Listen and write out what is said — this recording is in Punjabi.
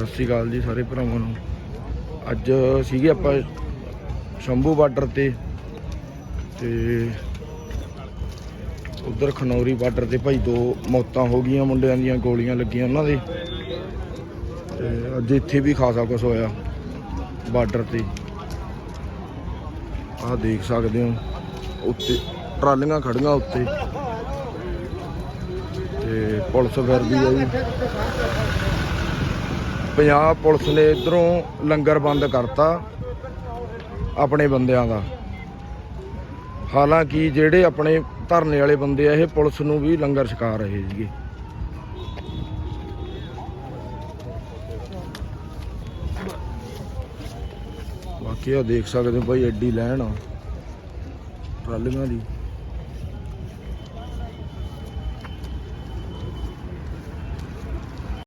ਸਤਿ ਸ਼੍ਰੀ ਅਕਾਲ ਜੀ ਸਾਰੇ ਭਰਾਵਾਂ ਨੂੰ। ਅੱਜ ਸੀਗੇ ਆਪਾਂ ਸ਼ੰਭੂ ਬਾਰਡਰ ਤੇ ਤੇ ਉਧਰ ਖਨੌਰੀ ਬਾਰਡਰ ਤੇ ਭਾਈ ਦੋ ਮੌਤਾਂ ਹੋ ਗਈਆਂ ਮੁੰਡਿਆਂ ਦੀਆਂ, ਗੋਲੀਆਂ ਲੱਗੀਆਂ ਉਹਨਾਂ ਦੇ। ਤੇ ਅੱਜ ਇੱਥੇ ਵੀ ਖਾਸਾ ਕੁਝ ਹੋਇਆ ਬਾਰਡਰ ਤੇ। ਆਹ ਦੇਖ ਸਕਦੇ ਹੋ, ਉੱਤੇ ਟਰਾਲੀਆਂ ਖੜੀਆਂ ਉੱਤੇ। ਤੇ ਪੁਲਿਸ ਫਿਰਦੀ ਆ ਜੀ ਪੰਜਾਬ ਪੁਲਿਸ ਨੇ ਇਧਰੋਂ ਲੰਗਰ ਬੰਦ ਕਰਤਾ ਆਪਣੇ ਬੰਦਿਆਂ ਦਾ। ਹਾਲਾਂਕਿ ਜਿਹੜੇ ਆਪਣੇ ਧਰਨੇ ਵਾਲੇ ਬੰਦੇ ਆ, ਇਹ ਪੁਲਿਸ ਨੂੰ ਵੀ ਲੰਗਰ ਛਕਾ ਰਹੇ ਸੀਗੇ। ਬਾਕੀ ਆ ਦੇਖ ਸਕਦੇ ਹੋ ਭਾਈ, ਐਡੀ ਲੈਣ ਆ, ਟਰਾਲੀਆਂ ਦੀ।